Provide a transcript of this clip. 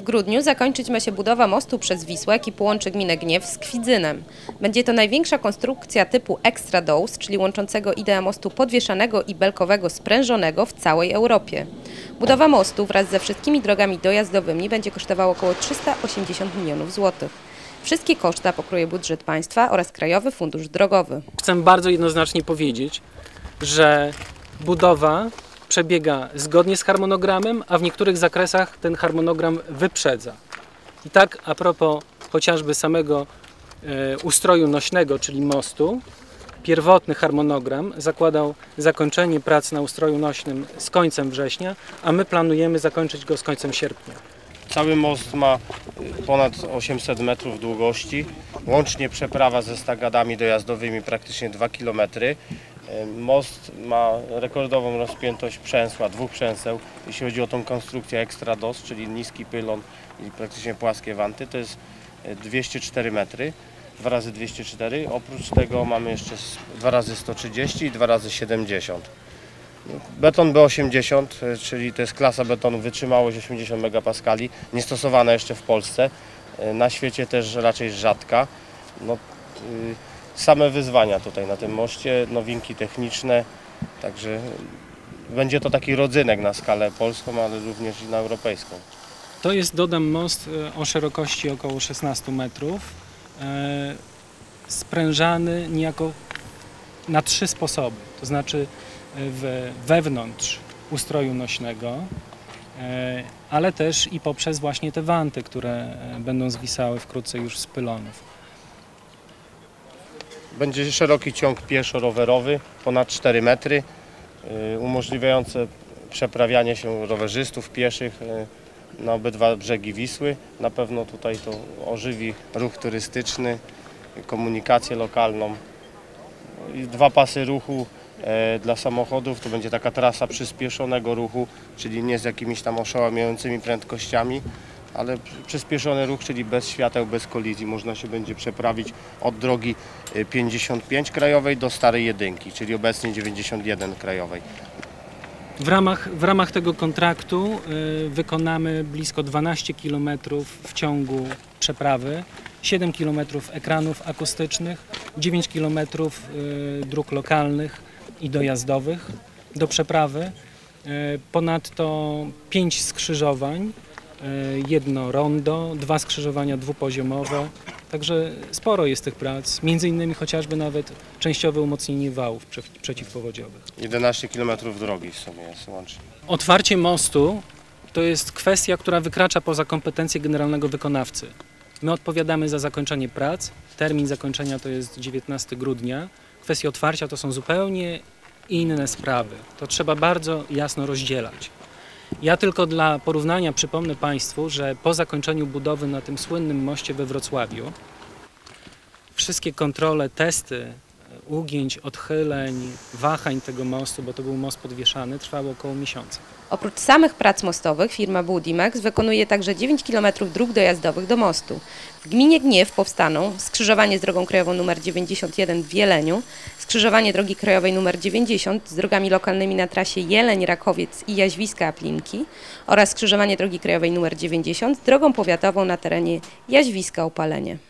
W grudniu zakończyć ma się budowa mostu przez Wisłę, jaki połączy gminę Gniew z Kwidzynem. Będzie to największa konstrukcja typu Extra Dose, czyli łączącego ideę mostu podwieszanego i belkowego sprężonego w całej Europie. Budowa mostu wraz ze wszystkimi drogami dojazdowymi będzie kosztowała około 380 milionów złotych. Wszystkie koszta pokryje budżet państwa oraz Krajowy Fundusz Drogowy. Chcę bardzo jednoznacznie powiedzieć, że budowa przebiega zgodnie z harmonogramem, a w niektórych zakresach ten harmonogram wyprzedza. I tak a propos chociażby samego e, ustroju nośnego, czyli mostu, pierwotny harmonogram zakładał zakończenie prac na ustroju nośnym z końcem września, a my planujemy zakończyć go z końcem sierpnia. Cały most ma ponad 800 metrów długości. Łącznie przeprawa ze stagadami dojazdowymi praktycznie 2 km. Most ma rekordową rozpiętość przęsła, dwóch przęseł. Jeśli chodzi o tą konstrukcję Extra DOS, czyli niski pylon i praktycznie płaskie wanty, to jest y, 204 metry. 2 razy 204. Oprócz tego mamy jeszcze 2 razy 130 i 2 razy 70. Beton B80, y, czyli to jest klasa betonu wytrzymałość 80 megapaskali, niestosowana jeszcze w Polsce. Na świecie też raczej rzadka. No, y, same wyzwania tutaj na tym moście, nowinki techniczne, także będzie to taki rodzynek na skalę polską, ale również i na europejską. To jest, dodam, most e, o szerokości około 16 metrów, e, sprężany niejako na trzy sposoby. To znaczy e, wewnątrz ustroju nośnego, ale też i poprzez właśnie te wanty, które będą zwisały wkrótce już z pylonów. Będzie szeroki ciąg pieszo-rowerowy, ponad 4 metry, y, umożliwiające przeprawianie się rowerzystów, pieszych y, na obydwa brzegi Wisły. Na pewno tutaj to ożywi ruch turystyczny, komunikację lokalną. Dwa pasy ruchu e, dla samochodów, to będzie taka trasa przyspieszonego ruchu, czyli nie z jakimiś tam oszałamiającymi prędkościami, ale przyspieszony ruch, czyli bez świateł, bez kolizji. Można się będzie przeprawić od drogi y, 55 krajowej do starej jedynki, czyli obecnie 91 krajowej. W ramach, w ramach tego kontraktu y, wykonamy blisko 12 km w ciągu przeprawy, 7 km ekranów akustycznych, 9 km y, dróg lokalnych i dojazdowych do przeprawy. Y, Ponadto 5 skrzyżowań, y, jedno rondo, dwa skrzyżowania dwupoziomowe. Także sporo jest tych prac, między innymi chociażby nawet częściowe umocnienie wałów prze- przeciwpowodziowych. 11 km drogi w sumie jest łącznie. Otwarcie mostu to jest kwestia, która wykracza poza kompetencje generalnego wykonawcy. My odpowiadamy za zakończenie prac. Termin zakończenia to jest 19 grudnia. Kwestie otwarcia to są zupełnie inne sprawy. To trzeba bardzo jasno rozdzielać. Ja tylko dla porównania przypomnę Państwu, że po zakończeniu budowy na tym słynnym moście we Wrocławiu wszystkie kontrole, testy ugięć, odchyleń, wahań tego mostu, bo to był most podwieszany, trwały około miesiąca. Oprócz samych prac mostowych firma Budimex wykonuje także 9 km dróg dojazdowych do mostu. W gminie Gniew powstaną skrzyżowanie z drogą krajową nr 91 w Jeleniu, skrzyżowanie drogi krajowej nr 90 z drogami lokalnymi na trasie Jeleń-Rakowiec i Jaźwiska-Aplinki oraz skrzyżowanie drogi krajowej nr 90 z drogą powiatową na terenie Jaźwiska-Opalenie.